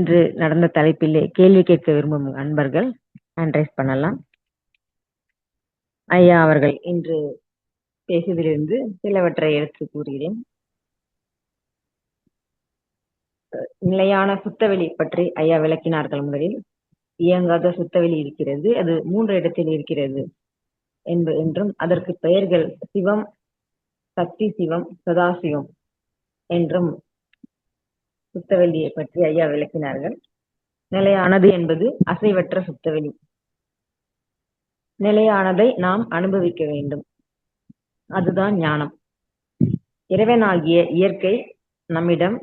இன்று நடந்த தலைப்பிலே கேள்வி கேட்க விரும்பும் அன்பர்கள் ஹேண்ட் ரைஸ் பண்ணலாம். ஐயா அவர்கள் இன்று பேசியதிலிருந்து சிலவற்றை எடுத்து கூறுகிறேன். நிலையான சுத்தவெளி பற்றி ஐயா விளக்கினார்கள் முதலில். இயங்காத சுத்தவெளி இருக்கிறது அது மூன்று இடத்தில் இருக்கிறது என்ப என்றும் அதற்கு பெயர்கள் சிவம் சக்தி சிவம் சதாசிவம் என்றும் சுத்தவெளியை பற்றி ஐயா விளக்கினார்கள். நிலையானது என்பது அசைவற்ற சுத்தவெளி. நிலையானதை நாம் அனுபவிக்க வேண்டும். அதுதான் ஞானம். இறைவனாகிய இயற்கை நம்மிடம்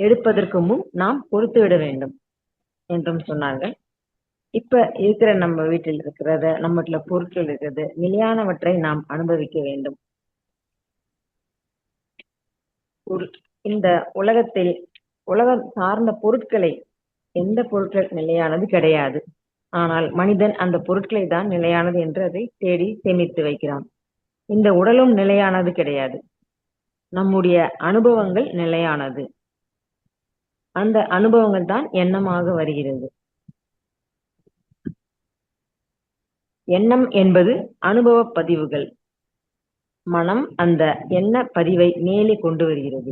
எடுப்பதற்கு முன் நாம் பொறுத்து விட வேண்டும் என்றும் சொன்னார்கள். இப்ப இருக்கிற நம்ம வீட்டில் இருக்கிறத நம்மகிட்ட பொருட்கள் இருக்கிறது நிலையானவற்றை நாம் அனுபவிக்க வேண்டும். ஒரு இந்த உலகத்தில் உலகம் சார்ந்த பொருட்களை எந்த பொருட்கள் நிலையானது கிடையாது. ஆனால் மனிதன் அந்த பொருட்களை தான் நிலையானது என்று அதை தேடி சேமித்து வைக்கிறான். இந்த உடலும் நிலையானது கிடையாது. நம்முடைய அனுபவங்கள் நிலையானது. அந்த அனுபவங்கள் தான் எண்ணமாக வருகிறது. எண்ணம் என்பது அனுபவ பதிவுகள். மனம் அந்த எண்ண பதிவை மேலே கொண்டு வருகிறது.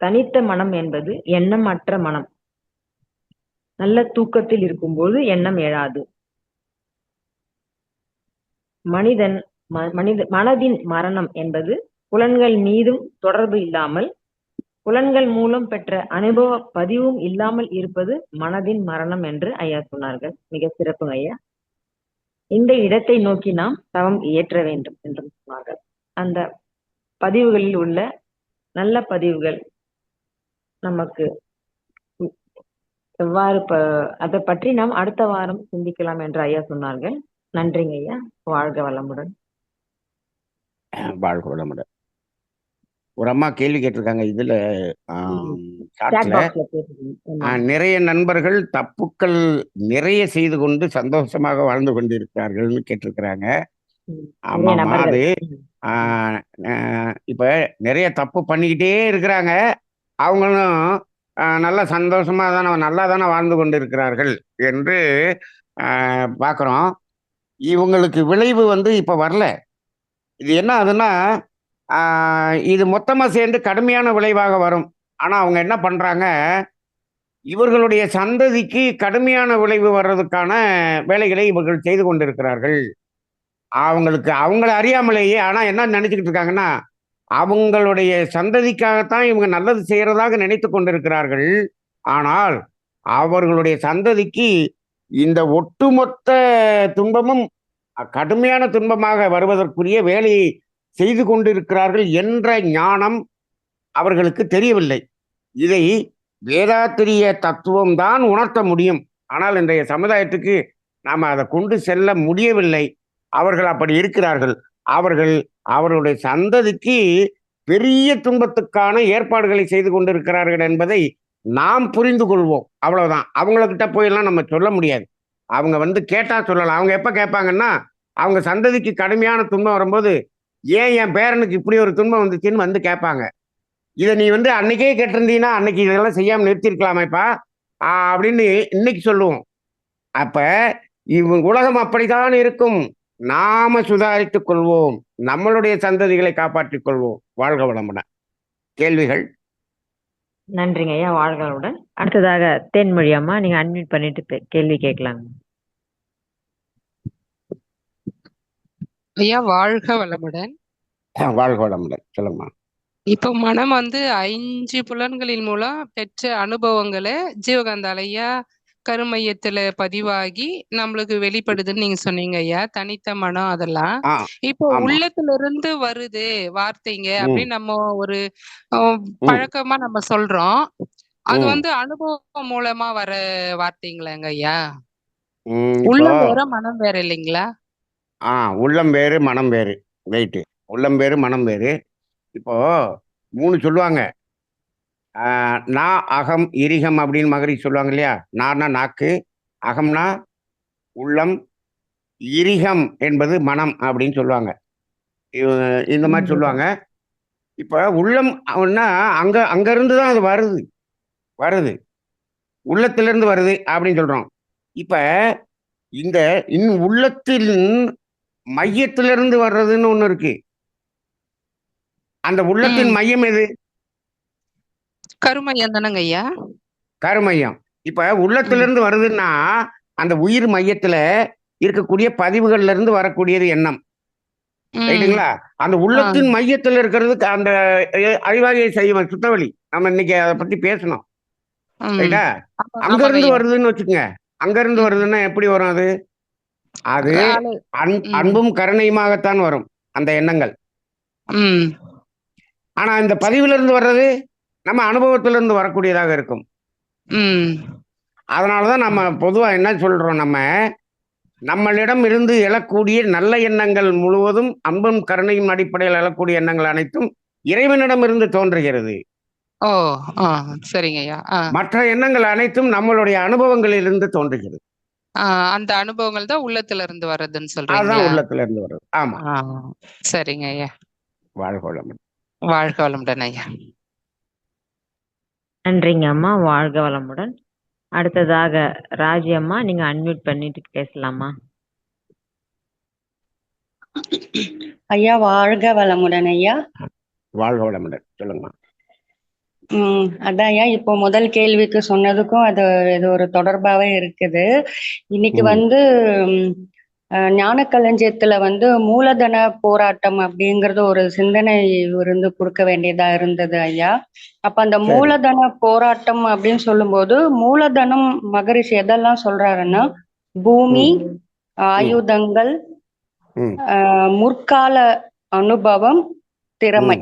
தனித்த மனம் என்பது எண்ணம் அற்ற மனம். நல்ல தூக்கத்தில் இருக்கும்போது எண்ணம் எழாது. மனிதன் மனித மனதின் மரணம் என்பது புலன்கள் மீதும் தொடர்பு இல்லாமல் புலன்கள் மூலம் பெற்ற அனுபவ பதிவும் இல்லாமல் இருப்பது மனதின் மரணம் என்று ஐயா சொன்னார்கள். மிக சிறப்பு ஐயா. இந்த இடத்தை நோக்கி நாம் தவம் இயற்ற வேண்டும் என்று சொன்னார்கள். அந்த பதிவுகளில் உள்ள நல்ல பதிவுகள் நமக்கு எவ்வாறு அதை பற்றி நாம் அடுத்த வாரம் சிந்திக்கலாம் என்று ஐயா சொன்னார்கள். நன்றிங்க ஐயா. வாழ்க வளமுடன். வாழ்க வளமுடன். ஒரு அம்மா கேள்வி கேட்டிருக்காங்க இதுல நிறைய நண்பர்கள் தப்புக்கள் நிறைய செய்து கொண்டு சந்தோஷமாக வாழ்ந்து கொண்டு இருக்கிறார்கள்னு கேட்டிருக்கிறாங்க ஆமாமா அது இப்ப நிறைய தப்பு பண்ணிக்கிட்டே இருக்கிறாங்க. அவங்களும் நல்ல சந்தோஷமாக தானே நல்லா தானே வாழ்ந்து கொண்டு இருக்கிறார்கள் என்று பார்க்குறோம் இவங்களுக்கு விளைவு வந்து இப்போ வரல. இது என்ன ஆகுதுன்னா இது மொத்தமாக சேர்ந்து கடுமையான விளைவாக வரும். ஆனால் அவங்க என்ன பண்ணுறாங்க இவர்களுடைய சந்ததிக்கு கடுமையான விளைவு வர்றதுக்கான வேலைகளை இவர்கள் செய்து கொண்டிருக்கிறார்கள். அவங்களுக்கு அவங்கள அறியாமலேயே ஆனால் என்ன நினச்சிக்கிட்டு இருக்காங்கன்னா அவங்களுடைய சந்ததிக்காகத்தான் இவங்க நல்லது செய்யறதாக நினைத்து கொண்டிருக்கிறார்கள். ஆனால் அவர்களுடைய சந்ததிக்கு இந்த ஒட்டுமொத்த துன்பமும் கடுமையான துன்பமாக வருவதற்குரிய வேலையை செய்து கொண்டிருக்கிறார்கள் என்ற ஞானம் அவர்களுக்கு தெரியவில்லை. இதை வேதாத்திரிய தத்துவம் தான் உணர்த்த முடியும். ஆனால் இன்றைய சமுதாயத்துக்கு நாம் அதை கொண்டு செல்ல முடியவில்லை. அவர்கள் அப்படி இருக்கிறார்கள். அவர்கள் அவர்களுடைய சந்ததிக்கு பெரிய துன்பத்துக்கான ஏற்பாடுகளை செய்து கொண்டிருக்கிறார்கள் என்பதை நாம் புரிந்து கொள்வோம். அவ்வளவுதான். அவங்கக்கிட்ட போயெல்லாம் நம்ம சொல்ல முடியாது. அவங்க வந்து கேட்டா சொல்லலாம். அவங்க எப்ப கேட்பாங்கன்னா அவங்க சந்ததிக்கு கடுமையான துன்பம் வரும்போது ஏன் என் பேரனுக்கு இப்படி ஒரு துன்பம் வந்துச்சுன்னு வந்து கேட்பாங்க. இதை நீ வந்து அன்னைக்கே கேட்டிருந்தீங்கன்னா அன்னைக்கு இதெல்லாம் செய்யாமல் நிறுத்திருக்கலாமேப்பா அப்படின்னு இன்னைக்கு சொல்லுவோம். அப்ப இவங்க உலகம் அப்படித்தான் இருக்கும். நாம சுதாரித்துக் கொள்வோம். நம்மளுடைய சந்ததிகளை காப்பாற்றிக் கொள்வோம். வாழ்க வளமுடன். கேள்விகள்? நன்றிங்க ஐயா வாழ்க வளமுடன். அடுத்ததாக தென்மொழி அம்மா நீங்க அட்மிட் பண்ணிட்டு கேள்வி கேட்கலாங்க. ஐயா வாழ்க வளமுடன். வாழ்க வளமுடன். சொல்லுங்கம்மா. இப்போ மனம் வந்து ஐந்து புலன்களின் மூலம் பெற்ற அனுபவங்களை ஜீவகாந்த ஐயா கருமையத்துல பதிவாகி நம்மளுக்கு வெளிப்படுதுன்னு நீங்க சொன்னீங்க ஐயா. தனித்த மனம் அதெல்லாம். இப்போ உள்ளத்துல இருந்து வருது வார்த்தைங்க அப்படின்னு நம்ம ஒரு பழக்கமா நம்ம சொல்றோம். அது வந்து அனுபவம் மூலமா வர வார்த்தைங்களாங்க ஐயா. உள்ளம் வேற மனம் வேற இல்லைங்களா? ஆ உள்ளம் வேறு மனம் வேறு. ரைட்டு உள்ளம் வேறு மனம் வேறு. இப்போ மூணு சொல்லுவாங்க. நா அகம் இரிகம் அப்படின்னு மகரி சொல்லுவாங்க இல்லையா? நானா நாக்கு அகம்னா உள்ளம் இரிகம் என்பது மனம் அப்படின்னு சொல்லுவாங்க. இந்த மாதிரி சொல்லுவாங்க. இப்போ உள்ளம் அப்படின்னா அங்கே அங்கேருந்து தான் அது வருது. வருது. உள்ளத்திலிருந்து வருது அப்படின்னு சொல்றோம். இப்ப இந்த இன் உள்ளத்தின் மையத்திலிருந்து வர்றதுன்னு ஒண்ணு இருக்கு. அந்த உள்ளத்தின். மையம் எது? கருமையம் தானங்க ஐயா கருமையம். இப்ப உள்ளத்திலிருந்து வருதுன்னா அந்த உயிர் மையத்துல இருக்கக்கூடிய பதிவுகள்ல இருந்து வரக்கூடியது எண்ணம். ரைட்டுங்களா? அந்த உள்ளத்தின் மையத்துல இருக்கிறதுக்கு அந்த அஹ், அறிவாகிய செய்வன் சுத்தவழி நம்ம இன்னைக்கு அதை பத்தி பேசணும். ரைட்டா? அங்க இருந்து. வருதுன்னு வச்சுக்கோங்க. அங்க இருந்து வருதுன்னா எப்படி வரும் அது? அது. அன்பும் கருணையுமாகத்தான் வரும் அந்த எண்ணங்கள். ஆனா இந்த பதிவுல இருந்து வர்றது? நம்ம அனுபவத்திலிருந்து வரக்கூடியதாக இருக்கும். அதனாலதான் நம்ம பொதுவா என்ன சொல்றோம் நம்ம? நம்மளிடம் இருந்து எழக்கூடிய நல்ல எண்ணங்கள் முழுவதும் அன்பும் கருணையும் அடிப்படையில் எழக்கூடிய எண்ணங்கள் அனைத்தும் இறைவனிடம் இருந்து தோன்றுகிறது. ஓ ஆ சரிங்க ஐயா ஆ. மற்ற எண்ணங்கள் அனைத்தும் நம்மளுடைய அனுபவங்களிலிருந்து தோன்றுகிறது. அந்த அனுபவங்கள் தான் உள்ளத்துல இருந்து வர்றதுன்னு அதுதான் சொல்றீங்களா உள்ளத்துல இருந்து வருது ஆமா. சரிங்க ஐயா வாழ்க வளமுடன். வாழ்க வளமுடன் ஐயா. நன்றிங்க அம்மா. வாழ்க வளமுடன். அடுத்ததாக ராஜி அம்மா நீங்க அன்மியூட் பண்ணிட்டு பேசலாமா? ஐயா வாழ்க வளமுடன் ஐயா. வாழ்க வளமுடன். சொல்லுங்கம்மா. உம் அதான் ஐயா இப்போ முதல் கேள்விக்கு சொன்னதுக்கும் அது இது ஒரு தொடர்பாவே இருக்குது. இன்னைக்கு. வந்து உம், அஹ், ஞானக்களஞ்சியத்துல வந்து மூலதன போராட்டம் அப்படிங்கறது ஒரு சிந்தனை இருந்து கொடுக்க வேண்டியதா இருந்தது ஐயா. அப்ப அந்த. மூலதன போராட்டம் அப்படின்னு சொல்லும்போது மூலதனம் மகரிஷி எதெல்லாம் சொல்றாருன்னா பூமி ஆயுதங்கள் முற்கால அனுபவம் திறமை.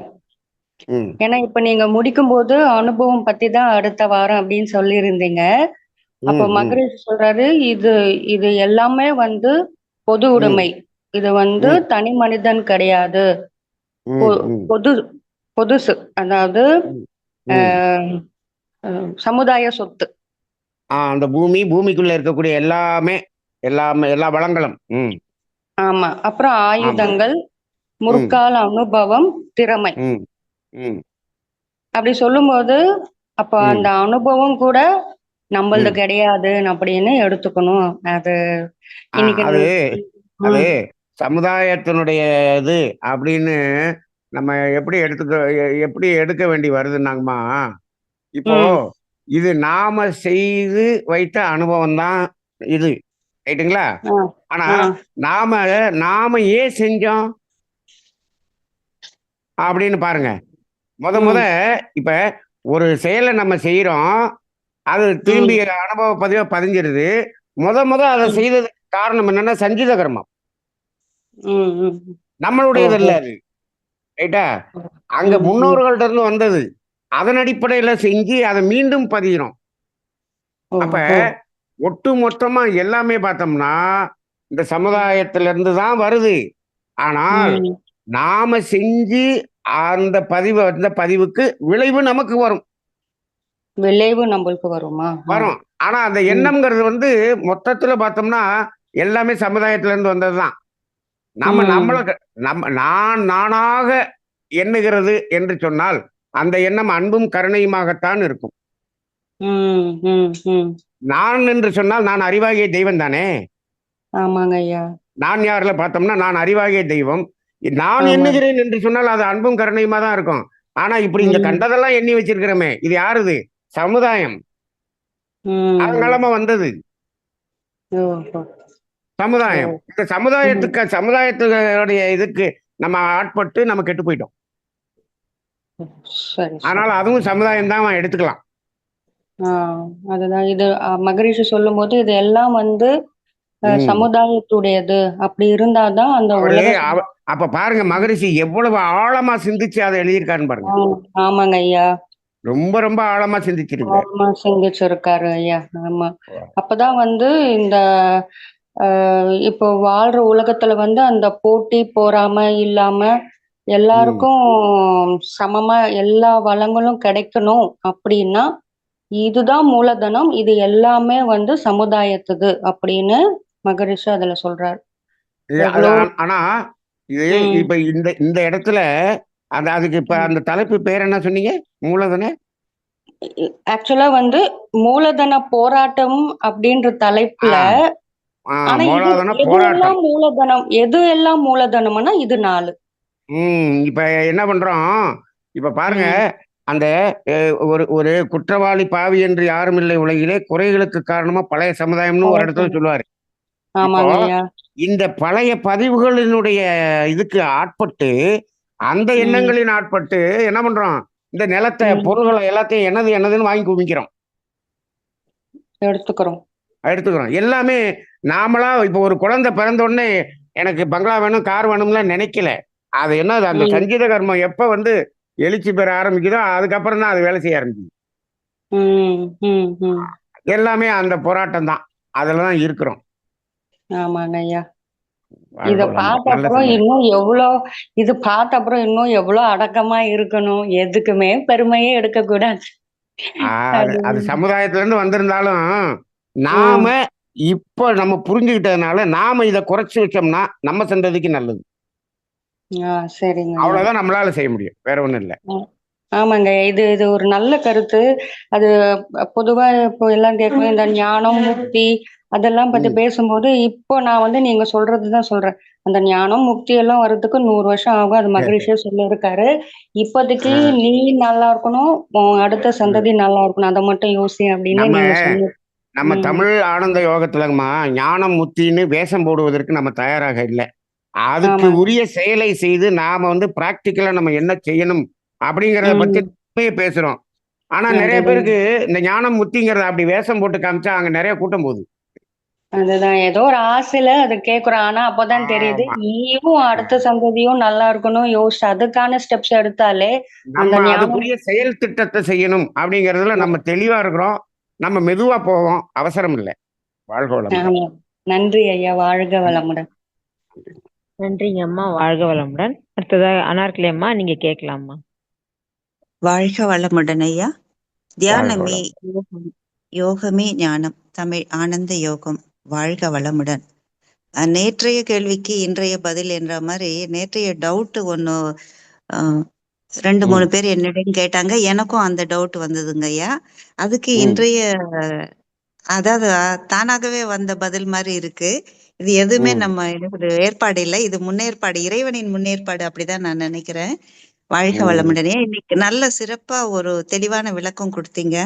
ஏன்னா இப்ப நீங்க முடிக்கும்போது அனுபவம் பத்தி தான் அடுத்த வாரம் அப்படின்னு சொல்லியிருந்தீங்க. அப்போ. மகரிஷி சொல்றாரு இது இது எல்லாமே வந்து பொது உடைமை. இது வந்து. தனி மனிதன் கிடையாது. பொது பொதுசு அதாவது சமுதாய சொத்து. அந்த பூமி பூமிக்குள்ள இருக்கக்கூடிய எல்லாமே எல்லாமே எல்லா வளங்களும். ஆமா. அப்புறம் ஆயுதங்கள் முற்கால அனுபவம் திறமை. அப்படி சொல்லும்போது அப்ப. அந்த அனுபவம் கூட நம்மளது. கிடையாது அப்படின்னு எடுத்துக்கணும். அது அது சமுதாயத்தினுடைய இது அப்படின்னு நம்ம எப்படி எடுத்துக்க எப்படி எடுக்க வேண்டி வருதுன்னாங்கம்மா இப்போ. இது நாம செய்து வைத்த அனுபவம் தான் இது. ரைட்டுங்களா ஆனா நாம நாம ஏன் செஞ்சோம்? அப்படின்னு பாருங்க. முத. முத இப்ப ஒரு செயலை நம்ம செய்யறோம் அது திரும்பி அனுபவ பதிவா பதிஞ்சிருது முத முத அதை ம். செய்ததுக்கு காரணம் என்னன்னா சஞ்சித கர்மம். நம்மளுடையது. இல்ல அது ரைட்டா அங்க. முன்னோர்கள்ட்ட இருந்து வந்தது அதன் அடிப்படையில செஞ்சு அதை மீண்டும் பதிகிறோம் அப்ப. ஒட்டு மொத்தமா எல்லாமே பார்த்தோம்னா இந்த சமுதாயத்துல இருந்து தான் வருது ஆனால். நாம செஞ்சு அந்த பதிவு அந்த பதிவுக்கு விளைவு நமக்கு வரும் விளைவு நம்மளுக்கு வருமா? வரும். ஆனா அந்த எண்ணம்ங்கிறது வந்து மொத்தத்துல பார்த்தோம்னா எல்லாமே சமுதாயத்துல இருந்து வந்ததுதான். நம்ம ம். நம்மள நம்ம நான் நானாக எண்ணுகிறது என்று சொன்னால் அந்த எண்ணம் அன்பும் கருணையுமாகத்தான் இருக்கும். நான் என்று சொன்னால் நான் அறிவாகிய தெய்வம் தானே? ஆமாங்க ஐயா. நான் யாருல பார்த்தோம்னா நான் அறிவாகிய தெய்வம். நான். எண்ணுகிறேன் என்று சொன்னால் அது அன்பும் கருணையுமா தான் இருக்கும். ஆனா இப்படி இங்க ம். கண்டதெல்லாம் எண்ணி வச்சிருக்கிறோமே. இது யாருது சமுதாயம். அது நிலைமை வந்தது. சமுதாயம். இந்த சமுதாயத்துக்கு சமுதாயத்துடைய இதுக்கு நம்ம ஆட்பட்டு நம்ம கெட்டு போயிட்டோம். அதனால அதுவும் சமுதாயம் தான் எடுத்துக்கலாம். அதுதான். இது மகரிஷி சொல்லும்போது இது எல்லாம் வந்து. சமுதாயத்துடையது. அப்படி இருந்தாதான் அந்த அப்ப பாருங்க மகரிஷி எவ்வளவு ஆழமா சிந்திச்சு அதை எழுதியிருக்காருன்னு பாருங்க. ஆமாங்க ஐயா. ரொம்ப ரொம்ப ஆழமா சிந்திச்சிருக்கு ஆமா சிந்திச்சிருக்காரு ஐயா. ஆமா. அப்பதான் வந்து இந்த இப்போ வாழ்ற உலகத்துல வந்து அந்த போட்டி போறாம இல்லாம எல்லாருக்கும் சமமா எல்லா வளங்களும் கிடைக்கணும் அப்படின்னா இதுதான் மூலதனம் இது எல்லாமே வந்து சமுதாயத்துது அப்படின்னு மகரிஷி அதுல சொல்றாரு. ஆனா. இப்ப இந்த இந்த இடத்துல அந்த அதுக்கு இப்ப அந்த தலைப்பு பேர் என்ன சொன்னீங்க? மூலதன? ஆக்சுவலா வந்து மூலதன போராட்டம் அப்படின்ற தலைப்புல ஆ, ஆனா இது மூலதன எது போராட்டம். எல்லாம் மூலதனம்? எது எல்லாம் மூலதனம்னா இது நாலு. ம் இப்ப என்ன பண்றோம்? இப்ப பாருங்க. அந்த ஒரு ஒரு குற்றவாளி பாவி என்று யாரும் இல்லை உலகிலே குறைகளுக்கு காரணமா பழைய சமுதாயம்னு ஒரு இடத்துல சொல்லுவாரு. இந்த பழைய பதிவுகளினுடைய இதுக்கு ஆட்பட்டு அந்த. எண்ணங்களின் ஆட்பட்டு என்ன பண்றோம்? இந்த நிலத்தை. பொருள்களை எல்லாத்தையும் என்னது என்னதுன்னு வாங்கி குவிக்கிறோம். எடுத்துக்கிறோம். எடுத்துக்கிறோம். எல்லாமே நாமளா இப்போ ஒரு குழந்தை பிறந்த உடனே எனக்கு பங்களா வேணும் கார் வேணும்ல நினைக்கல. அது என்னது அந்த. சங்கீத கர்மம் எப்ப வந்து எழுச்சி பெற ஆரம்பிக்குதோ அதுக்கப்புறம் தான் அது வேலை செய்ய ஆரம்பிக்குது. எல்லாமே அந்த போராட்டம் தான். அதுல தான் இருக்கிறோம். ஆமாங்க ஐயா. இத. பார்த்த அப்புறம். இன்னும் எவ்வளோ இது பார்த்த அப்புறம் இன்னும் எவ்வளோ அடக்கமா இருக்கணும். எதுக்குமே பெருமையே எடுக்க கூடாது. அது சமுதாயத்துல இருந்து வந்திருந்தாலும் நாம இப்போ நம்ம புரிஞ்சுக்கிட்டதுனால நாம இதை குறைச்சு வச்சோம்னா நம்ம சந்ததிக்கு நல்லது. சரிங்க. அவ்வளவுதான் நம்மளால செய்ய முடியும். வேற ஒண்ணும் இல்ல. ஆமாங்க. இது இது ஒரு நல்ல கருத்து. அது பொதுவா இப்போ எல்லாம் கேட்கும் இந்த ஞானம் முக்தி அதெல்லாம் பத்தி. பேசும்போது இப்போ நான் வந்து நீங்க சொல்றதுதான் சொல்றேன் அந்த ஞானம் முக்தி எல்லாம் வர்றதுக்கு நூறு வருஷம் ஆகும் அது மகிழ்ச்சியா சொல்லியிருக்காரு இப்போதைக்கு. நீ நல்லா இருக்கணும் அடுத்த சந்ததி நல்லா இருக்கணும் அதை மட்டும் யோசி அப்படின்னு நம்ம. தமிழ் ஆனந்த யோகத்துலங்கம்மா ஞானம் முத்தின்னு வேஷம் போடுவதற்கு நம்ம தயாராக இல்லை அதுக்கு. உரிய செயலை செய்து நாம வந்து பிராக்டிக்கலா நம்ம என்ன செய்யணும் அப்படிங்கறத. பத்தி பேசுறோம் ஆனா நிறைய. பேருக்கு இந்த ஞானம் முத்திங்கிறத அப்படி வேஷம் போட்டு காமிச்சா அங்க நிறைய கூட்டம் போகுது அதுதான். ஏதோ ஒரு ஆசையில அதை கேக்குறோம் ஆனா அப்பதான் தெரியுது ஆமா. நீயும் அடுத்த சந்ததியும் நல்லா இருக்கணும். யோசிச்சு அதுக்கான ஸ்டெப்ஸ் எடுத்தாலே அந்த நம்ம ஞானம் அதுக்குரிய செயல் திட்டத்தை செய்யணும் அப்படிங்கறதுல நம்ம தெளிவா இருக்கிறோம். நம்ம மெதுவா போவோம். அவசரம் இல்லை. வாழ்க வளமுடன். ஆமா. நன்றி ஐயா. வாழ்க வளமுடன். நன்றிங்க அம்மா. வாழ்க வளமுடன். அடுத்ததா அனார்கலி அம்மா நீங்க கேட்கலாம்மா. வாழ்க வளமுடன் ஐயா. தியானமே. யோகம் யோகமே ஞானம். தமிழ் ஆனந்த யோகம். வாழ்க வளமுடன் நேற்றைய கேள்விக்கு இன்றைய பதில் என்ற மாதிரி நேற்றைய டவுட் ஒன்று ரெண்டு மூணு. பேர் என்னிடம் கேட்டாங்க எனக்கும் அந்த டவுட் வந்ததுங்க ஐயா அதுக்கு. இன்றைய அதாவது தானாகவே வந்த பதில் மாதிரி இருக்கு இது எதுவுமே. நம்ம ஏற்பாடு இல்லை இது முன்னேற்பாடு இறைவனின் முன்னேற்பாடு அப்படிதான் நான் நினைக்கிறேன் வாழ்க. வளமுடனே இன்னைக்கு நல்ல சிறப்பா ஒரு தெளிவான விளக்கம் கொடுத்தீங்க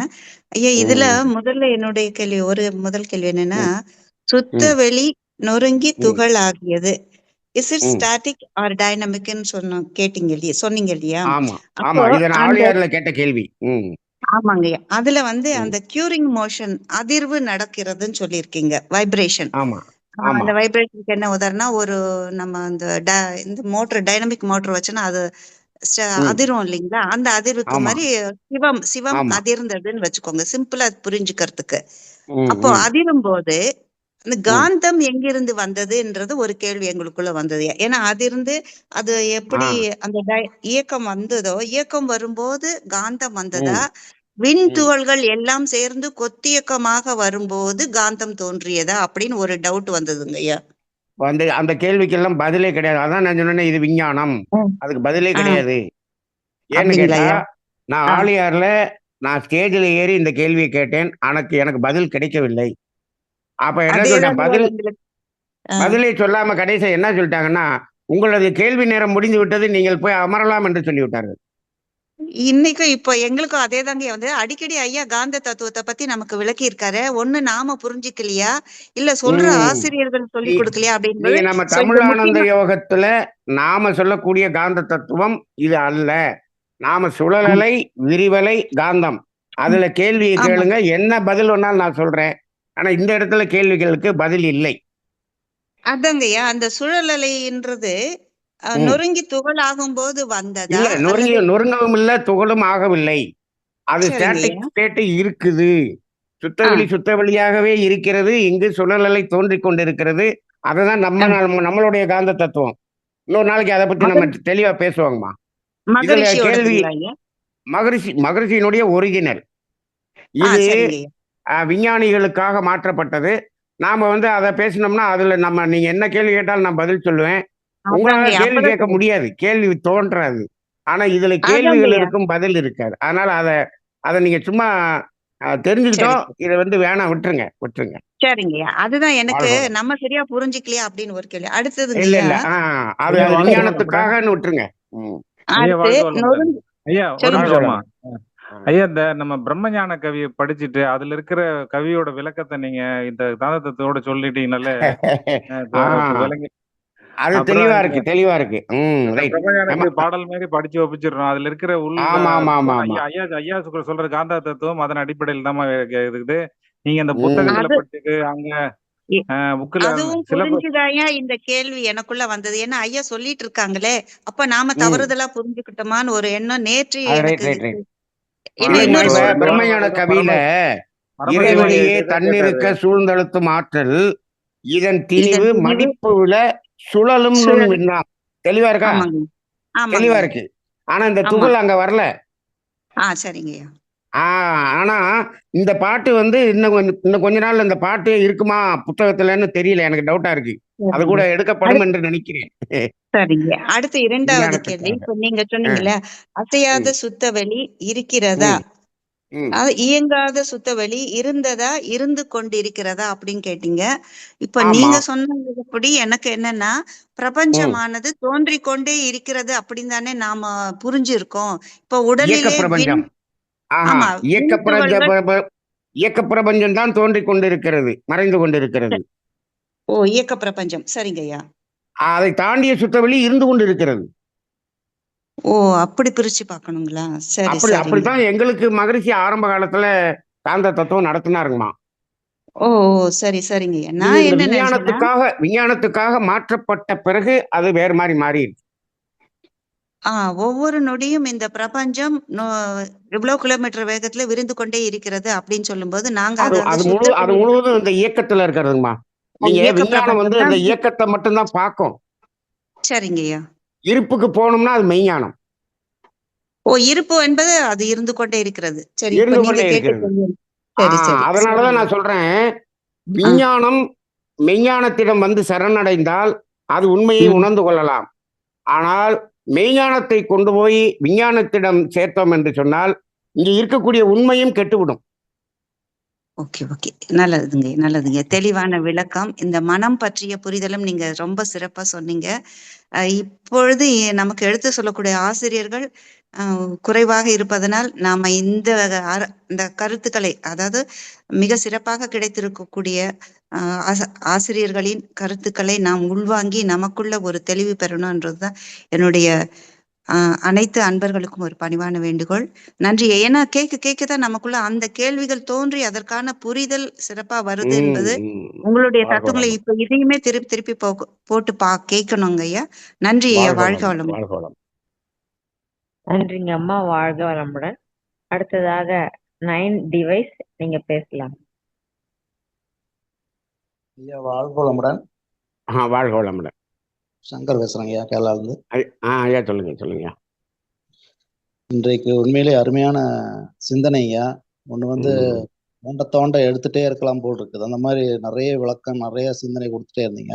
ஐயா இதுல. முதல்ல என்னுடைய கேள்வி ஒரு முதல் கேள்வி என்னன்னா. சுத்த. வெளி நொறுங்கி. துகள் ஆகியது இஸ் இட். ஸ்டாட்டிக் ஆர் டைனமிக்னு சொன்னோம் கேட்டீங்க இல்லையா சொன்னீங்க இல்லையா கேட்ட கேள்வி ம் ஆமாங்கய்யா அதுல வந்து. அந்த கியூரிங் மோஷன் அதிர்வு நடக்கிறதுன்னு சொல்லியிருக்கீங்க வைப்ரேஷன் அந்த வைப்ரேஷனுக்கு என்ன உதாரணம் ஒரு நம்ம அந்த இந்த மோட்டர் டைனமிக் மோட்டர் வச்சுன்னா அது. அதிரும் இல்லைங்களா அந்த அதிர்வுக்கு. மாதிரி சிவம் சிவம். அதிர்ந்ததுன்னு வச்சுக்கோங்க சிம்பிளா புரிஞ்சுக்கிறதுக்கு அப்போ. அதிரும் போது அந்த காந்தம் எங்கிருந்து வந்ததுன்றது ஒரு கேள்வி எங்களுக்குள்ள வந்தது. ஏன்னா அதிர்ந்து அது எப்படி அந்த இயக்கம் வந்ததோ இயக்கம் வரும்போது காந்தம் வந்ததா? விண். துகள்கள் எல்லாம் சேர்ந்து கொத்தியக்கமாக வரும்போது காந்தம் தோன்றியதா? அப்படின்னு ஒரு டவுட் வந்ததுங்க ஐயா. வந்து அந்த கேள்விக்கெல்லாம் பதிலே கிடையாது. அதான் நான் சொன்னேனே இது விஞ்ஞானம். அதுக்கு பதிலே. கிடையாது. ஏன்னு கேட்டா? நான் ஆ. ஆழியார்ல நான் ஸ்டேஜில் ஏறி இந்த கேள்வியை கேட்டேன். எனக்கு எனக்கு பதில் கிடைக்கவில்லை. அப்ப என்ன தான் பதில். பதிலே சொல்லாம கடைசியா என்ன சொல்லிட்டாங்கன்னா உங்களது கேள்வி நேரம் முடிந்து விட்டது நீங்கள் போய் அமரலாம் என்று சொல்லி விட்டார்கள் இன்னைக்கும் இப்போ எங்களுக்கும் அதே தாங்க வந்து அடிக்கடி ஐயா காந்த தத்துவத்தை பத்தி நமக்கு விளக்கி இருக்காரு ஒண்ணு நாம புரிஞ்சுக்கலையா? இல்ல சொல்ற. ஆசிரியர்கள் சொல்லி கொடுக்கலையா நீங்க அப்படின்றது நம்ம தமிழானந்த யோகத்துல நாம சொல்லக்கூடிய காந்த தத்துவம் இது அல்ல. நாம சுழலலை விரிவலை காந்தம். அதுல கேள்வியை. கேளுங்க. என்ன பதில் வேணாலும் நான் சொல்றேன். ஆனா இந்த இடத்துல கேள்விகளுக்கு பதில் இல்லை. அதாங்கய்யா அந்த சுழலலைன்றது. நொறுங்கி துகள் ஆகும்போது வந்ததா? இல்ல நொறுங்கி நொறுங்கவும் இல்ல துகளும் ஆகவில்லை. அது ஸ்டாட்டிக். ஸ்டேட் இருக்குது. சுத்தவெளி சுத்தவெளியாகவே இருக்கிறது. இங்கு சுழலலை தோன்றிக் கொண்டிருக்கிறது. அதுதான் நம்ம நம்ம- நம்மளுடைய காந்த தத்துவம். இன்னொரு நாளைக்கு அதை பத்தி நம்ம தெளிவா பேசுவாங்கம்மா. இதுல ஐயா மகரிஷி மகரிஷியினுடைய ஒரிஜினல். இது விஞ்ஞானிகளுக்காக மாற்றப்பட்டது. நாம வந்து அதை பேசினோம்னா அதுல நம்ம நீங்க என்ன கேள்வி கேட்டாலும் நான் பதில் சொல்லுவேன். உங்களால கேள்வி கேட்க. முடியாது. கேள்வி தோன்றாது. ஆனா இதுல. கேள்விகள் இருக்கும் பதில் இருக்காது. அதனால அத அதை நீங்க சும்மா தெரிஞ்சுக்கிட்டோம் இதை வந்து வேணாம் விட்டுருங்க விட்டுருங்க. சரிங்கய்யா அதுதான் எனக்கு. நம்ம சரியா புரிஞ்சுக்கலையா அப்படின்னு ஒரு கேள்வி. இல்ல அடுத்ததுங்கய்யா இல்ல. ஆஹ் அது விஞ்ஞானத்துக்காகன்னு விட்டுருங்க. ம். ஐயா, ஐயா இந்த நம்ம பிரம்மஞான கவியை படிச்சுட்டு அதுல இருக்கிற கவியோட விளக்கத்தை நீங்க இந்த தாந்தத்தோட சொல்லிட்டீங்கனால அது தெளிவா இருக்கு தெளிவா இருக்கு. பாடல் மாதிரி படிச்சு வப்பிச்சிடுறோம் அதுல இருக்கிற உள் ஆமா ஆமா ஆமா ஆமா. ஐயா ஐயா சொல்ற- காந்தா தத்துவம் அதன் அடிப்படையில் தான் இருக்குது. நீங்க. புத்தகத்துல அது- படிச்சுட்டு அங்க இந்த கேள்வி எனக்குள்ள வந்தது? ஏன்னா ஐயா சொல்லிட்டு இருக்காங்களே அப்ப நாம. தவறுதலா புரிஞ்சுக்கிட்டோமான்னு ஒரு எண்ணம் நேற்று பிரம்மஞான கவியில தான் தன்னிருக்க சூழ்ந்தழுத்தும் ஆற்றல் இதன் திணிவு மடிப்பு விழ சுழலும் தெளிவா இருக்கா? தெளிவா இருக்கு. ஆனா இந்த. துகள் அங்க வரல. ஆ சரிங்கய்யா. ஆனா இந்த பாட்டு வந்து இன்னும் கொஞ்சம் இன்னும் கொஞ்ச நாள் இந்த பாட்டு இருக்குமா புத்தகத்துலன்னு தெரியல. எனக்கு டவுட்டா இருக்கு. அது கூட எடுக்கப்படும் என்று நினைக்கிறேன். சரிங்க. அடுத்து இரண்டாவது. கேள்வி. இப்ப நீங்க சொன்னீங்கல்ல அசையாத சுத்தவெளி இருக்கிறதா? இயங்காத சுத்தவெளி இருந்ததா இருந்து கொண்டிருக்கிறதா அப்படின்னு கேட்டீங்க. இப்ப. நீங்க சொன்னபடி எனக்கு என்னன்னா பிரபஞ்சமானது தோன்றிக் கொண்டே இருக்கிறது அப்படின்னு தானே நாம புரிஞ்சிருக்கோம். இப்ப உடலிலே ஆஹா இயக்க பிரபஞ்ச இயக்க பிரபஞ்சம் தான் தோன்றிக் கொண்டிருக்கிறது மறைந்து கொண்டிருக்கிறது. ஓ இயக்க பிரபஞ்சம். சரிங்கய்யா. அதை தாண்டிய சுத்தவெளி இருந்து கொண்டிருக்கிறது. ஓ அப்படி பிரிச்சு பார்க்கணுங்களா? சரி அப்படி சரி. அப்படித்தான் எங்களுக்கு மகரிஷி ஆரம்ப காலத்துல காந்த தத்துவம் நடத்தினாருங்கம்மா. ஓ சரி சரிங்கய்யா. இது நான் விஞ்ஞானத்துக்காக விஞ்ஞானத்துக்காக மாற்றப்பட்ட பிறகு அது வேறு மாதிரி மாறி இருக்கு ஆ ஒவ்வொரு நொடியும் இந்த பிரபஞ்சம் இவ்வளவு கிலோமீட்டர் வேகத்துல விரிந்து கொண்டே இருக்கிறது அப்படின்னு சொல்லும்போது நாங்க அது முழுவதும் இந்த இயக்கத்துல இருக்கிறதுங்கம்மா. ஓ, நீங்க விஞ்ஞானம் வந்து அந்த இயக்கத்தை மட்டும்தான் பார்க்கும். சரிங்கய்யா. இருப்புக்கு போகணும்னா அது மெய்ஞானம். ஓ இருப்பு என்பது அது இருந்து கொண்டே இருக்கிறது. சரி இருந்து கொண்டே இருக்கிறது. ஆஹ் அதனாலதான். நான் சொல்றேன். விஞ்ஞானம் மெய்ஞானத்திடம் வந்து சரணடைந்தால் அது உண்மையை. உணர்ந்து கொள்ளலாம். ஆனால் மெய்ஞானத்தை கொண்டு போய் விஞ்ஞானத்திடம் சேர்த்தோம் என்று சொன்னால் இங்க இருக்கக்கூடிய உண்மையும் கெட்டுவிடும். Okay okay. நல்லதுங்க நல்லதுங்க. தெளிவான விளக்கம். இந்த மனம் பற்றிய புரிதலும் நீங்க ரொம்ப சிறப்பா சொன்னீங்க. அஹ் இப்பொழுது நமக்கு எடுத்து சொல்லக்கூடிய ஆசிரியர்கள் குறைவாக இருப்பதனால் நாம இந்த இந்த கருத்துக்களை அதாவது மிக சிறப்பாக கிடைத்திருக்கக்கூடிய ஆசிரியர்களின் கருத்துக்களை நாம் உள்வாங்கி நமக்குள்ள ஒரு தெளிவு பெறணும்ன்றதுதான் என்னுடைய அனைத்து அன்பர்களுக்கும் ஒரு பணிவான வேண்டுகோள். நன்றி. ஏன்னா கேட்க கேட்க தான் நமக்குள்ள அந்த கேள்விகள் தோன்றி அதற்கான புரிதல் சிறப்பா வருது என்பது. உங்களுடைய தத்துவங்களை. இப்ப இதையுமே திருப்பி திருப்பி போ- போட்டு பா கேட்கணுங்க ஐயா. நன்றி ஐயா. வாழ்க வளம். நன்றிங்க அம்மா. வாழ்க வளமுடன். அடுத்ததாக நைன் டிவைஸ் நீங்க பேசலாம். ஐயா வாழ்க வளமுடன் ஆ வாழ்க வளமுடன் சங்கர் பேசுறேங்க ஐயா கேரளாவிலிருந்து. ஆ ஐயா சொல்லுங்க சொல்லுங்க. இன்றைக்கு உண்மையிலே அருமையான சிந்தனை ஐயா. ஒன்று வந்து. தோண்ட தோண்ட எடுத்துட்டே இருக்கலாம் போல் இருக்குது. அந்த மாதிரி நிறைய விளக்கம் நிறைய சிந்தனை கொடுத்துட்டே இருந்தீங்க.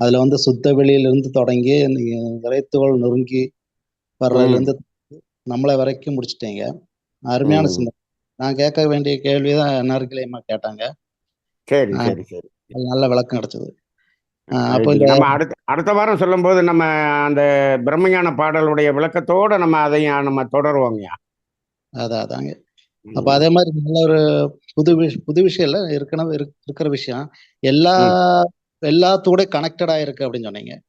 அதுல வந்து சுத்த வெளியிலிருந்து தொடங்கி நீங்க இறைத்துகள் நொறுங்கி வர்றதுலேருந்து நம்மளை வரைக்கும் முடிச்சிட்டீங்க அருமையான. சிந்தனை. நான் கேட்க வேண்டிய கேள்விதான் நறுக்கிலையம்மா கேட்டாங்க. சரி. சரி சரி. நல்ல விளக்கம் கிடைச்சது. அப்போ நம்ம அடுத்த அடுத்த வாரம் சொல்லும்போது நம்ம அந்த பிரம்மஞான பாடலுடைய விளக்கத்தோட நம்ம அதையும் நம்ம தொடருவோங்கய்யா அதான் அதாங்க. அப்ப அதே மாதிரி நல்ல ஒரு புது விஷ் புது விஷயம் இல்ல இருக்கணும் இருக்- இருக்கிற விஷயம். எல்லா எல்லாத்தோட கனெக்டடா இருக்கு அப்படின்னு சொன்னீங்க.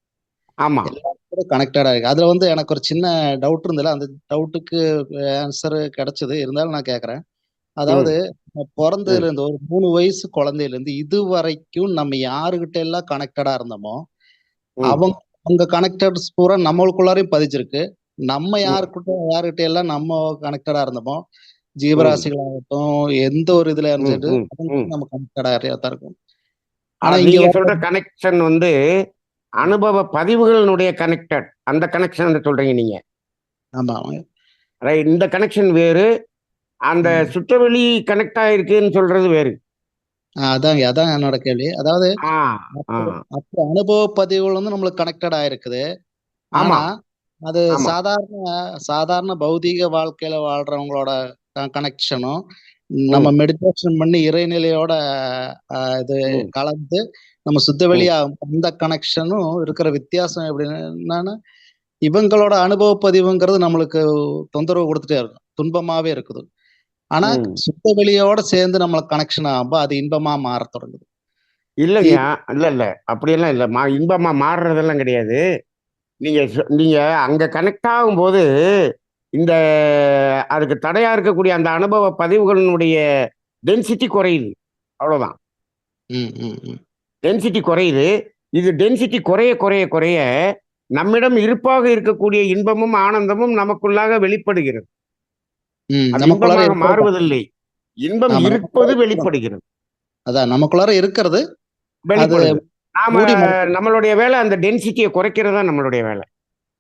ஆமா. எல்லாத்தோட கனெக்டடா இருக்கு. அதுல வந்து எனக்கு ஒரு சின்ன டவுட் இருந்ததுல அந்த டவுட்டுக்கு ஆன்சர் கிடைச்சது. இருந்தாலும் நான் கேக்குறேன். அதாவது பிறந்ததுல இருந்து ஒரு மூணு வயசு குழந்தையில இருந்து இது வரைக்கும் நம்ம யாருகிட்ட எல்லாம் கனெக்டடா இருந்தோமோ. அவங்க அவங்க கனெக்டட்ஸ் பூரா நம்மளுக்குள்ளாரையும் பதிச்சிருக்கு நம்ம யாருக்கிட்ட யாருகிட்ட எல்லாம் நம்ம கனெக்டடா இருந்தோமோ ஜீவராசிகளாகட்டும் எந்த ஒரு இதுல இருந்துட்டு. நம்ம கனெக்டடா தான் இருக்கும். ஆனா நீங்க சொல்ற கனெக்ஷன் வந்து அனுபவ பதிவுகளினுடைய கனெக்டட் அந்த கனெக்ஷன் சொல்றீங்க நீங்க. ஆமா. ரைட் இந்த கனெக்ஷன் வேறு அந்த. சுற்றவெளி கனெக்ட் ஆயிருக்குன்னு சொல்றது வேறு. அதாங்க அதான் என்னோட கேள்வி. அதாவது அப்போ அனுபவ பதிவுகள் வந்து நம்மளுக்கு கனெக்டடா இருக்குது ஆமா. ஆனா அது சாதாரண சாதாரண பௌதீக வாழ்க்கையில வாழ்றவங்களோட கனெக்ஷனும் நம்ம மெடிடேஷன் பண்ணி இறைநிலையோட இது. கலந்து நம்ம சுத்த வெளியா அந்த கனெக்ஷனும் இருக்கிற வித்தியாசம் எப்படின்னா இவங்களோட அனுபவ பதிவுங்கிறது நம்மளுக்கு தொந்தரவு கொடுத்துட்டே இருக்கும். துன்பமாவே இருக்குது. ஆனா. சுத்த வெளியோட சேர்ந்து நம்மளுக்கு கனெக்ஷன் ஆகும்போது அது இன்பமா மாறத் தொடங்குது. இல்லைங்க. இல்ல இல்ல. அப்படியெல்லாம் இல்ல. மா இன்பமா மாறுறதெல்லாம் கிடையாது. நீங்க நீங்க அங்க கனெக்ட் ஆகும்போது இந்த அதுக்கு தடையா இருக்கக்கூடிய அந்த அனுபவ பதிவுகளினுடைய டென்சிட்டி குறையுது. அவ்வளவுதான். டென்சிட்டி குறையுது. இது டென்சிட்டி குறைய குறைய குறைய நம்மிடம் இருப்பாக இருக்கக்கூடிய இன்பமும் ஆனந்தமும் நமக்குள்ளாக வெளிப்படுகிறது. இன்பமாக மாறுவதில்லை. இன்பம் ஆமா, இருப்பது வெளிப்படுகிறது. அதான் நமக்குள்ளார இருக்கிறது நாம. நம்மளுடைய வேலை அந்த டென்சிட்டியை குறைக்கிறது தான் நம்மளுடைய வேலை.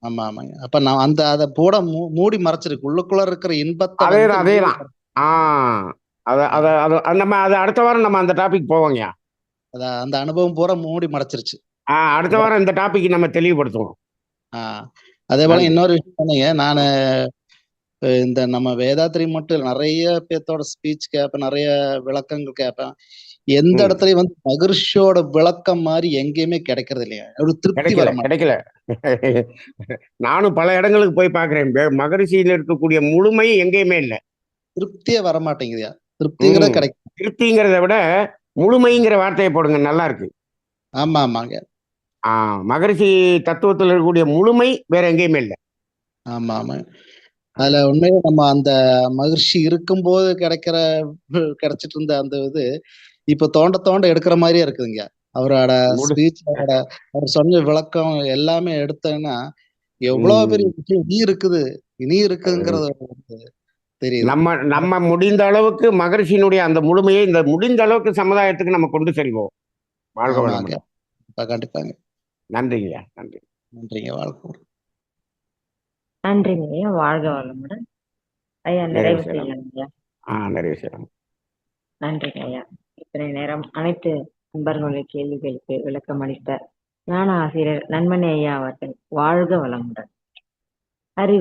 ஆமா ஆமாங்க. அப்ப நான் அந்த அதை பூட மூடி மறைச்சிருக்கு. உள்ளுக்குள்ள இருக்கிற இன்பத்தை வந்து அதேதான் மூடி அதேதான் ஆ அத அத அது அது நம்ம அது அடுத்த வாரம் நம்ம அந்த டாபிக் போவோங்கய்யா. அதான் அந்த அனுபவம் பூரா மூடி மறைச்சிருச்சு. ஆ அடுத்த வாரம் இந்த டாபிக் நம்ம தெளிவுபடுத்துவோம். ஆஹ் அதே போல. இன்னொரு விஷயம் சொன்னீங்க நான் இந்த நம்ம வேதாத்திரி மட்டும் நிறைய பேர்த்தோட ஸ்பீச் கேட்பேன் நிறைய விளக்கங்கள் கேட்பேன் எந்த. இடத்துலயும் வந்து மகிழ்ச்சியோட விளக்கம் மாதிரி எங்கேயுமே கிடைக்கிறது இல்லையா. ஒரு திருப்தி கிடைக்கல வர மாட்டேங்குது. கிடைக்கல. நானும் பல இடங்களுக்கு போய் பார்க்கிறேன். வே- மகரிஷியில் இருக்கக்கூடிய முழுமை எங்கேயுமே இல்லை. திருப்தியே வர மாட்டேங்குதுயா? திருப்திங்கிறத. கிடைக்கும் திருப்திங்கிறத விட முழுமைங்கிற வார்த்தையை போடுங்க நல்லா இருக்கு. ஆமா ஆமாங்க. ஆ மகரிஷி தத்துவத்தில் இருக்கக்கூடிய முழுமை வேற எங்கேயுமே இல்லை. ஆமா ஆமா அதுல உண்மையிலே நம்ம அந்த மகிழ்ச்சி இருக்கும்போது கிடைக்கிற கிடைச்சிட்டு இருந்த அந்த இது இப்ப தோண்ட தோண்ட எடுக்கிற மாதிரியே இருக்குதுங்க. அவரோட ஸ்பீச் அவர் சொன்ன விளக்கம் எல்லாமே எடுத்தேன்னா எவ்வளவு. பெரிய விஷயம் இனி இருக்குது. இனி இருக்குங்கிறது தெரியுது. நம்ம நம்ம முடிந்த அளவுக்கு மகரிஷியினுடைய அந்த முழுமையை இந்த முடிந்த அளவுக்கு சமுதாயத்துக்கு நம்ம கொண்டு செல்வோம். வாழ்க வளமுடன். கண்டிப்பா, கண்டிப்பாங்க. நன்றிங்கய்யா நன்றி. நன்றிங்க வாழ்க்கை நன்றிங்க ஐயா வாழ்க வளமுடன். ஐயா நிறைவு செய்யலாம். ஐயா. நிறைவு செய்யலாம். நன்றிங்க ஐயா. இத்தனை நேரம் அனைத்து நண்பர்களுடைய கேள்விகளுக்கு விளக்கம் அளித்த ஞான ஆசிரியர் நன்மணி ஐயா அவர்கள் வாழ்க வளமுடன். அறிவு